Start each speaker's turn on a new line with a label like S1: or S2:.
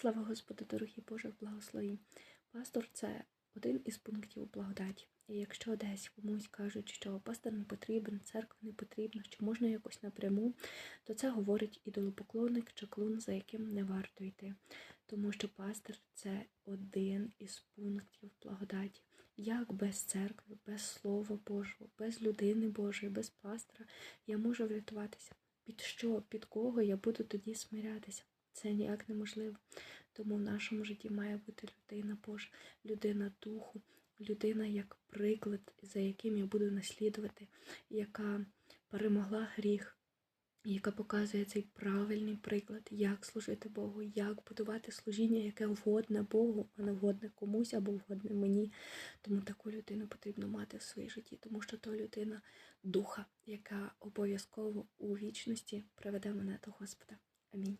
S1: Слава Господу, дорогі Боже, благослови. Пастор це один із пунктів благодаті. І якщо десь комусь кажуть, що пастор не потрібен, церква не потрібна, що можна якось напряму, то це говорить ідолопоклонник чи клун, за яким не варто йти. Тому що пастор це один із пунктів благодаті. Як без церкви, без Слова Божого, без людини Божої, без пастора я можу врятуватися? Під що, під кого я буду тоді смирятися? Це ніяк неможливо. Тому в нашому житті має бути людина Божа, людина духу, людина як приклад, за яким я буду наслідувати, яка перемогла гріх, яка показує цей правильний приклад, як служити Богу, як будувати служіння, яке вгодне Богу, а не вгодне комусь або вгодне мені. Тому таку людину потрібно мати в своїй житті, тому що то людина духа, яка обов'язково у вічності приведе мене до Господа. Амінь.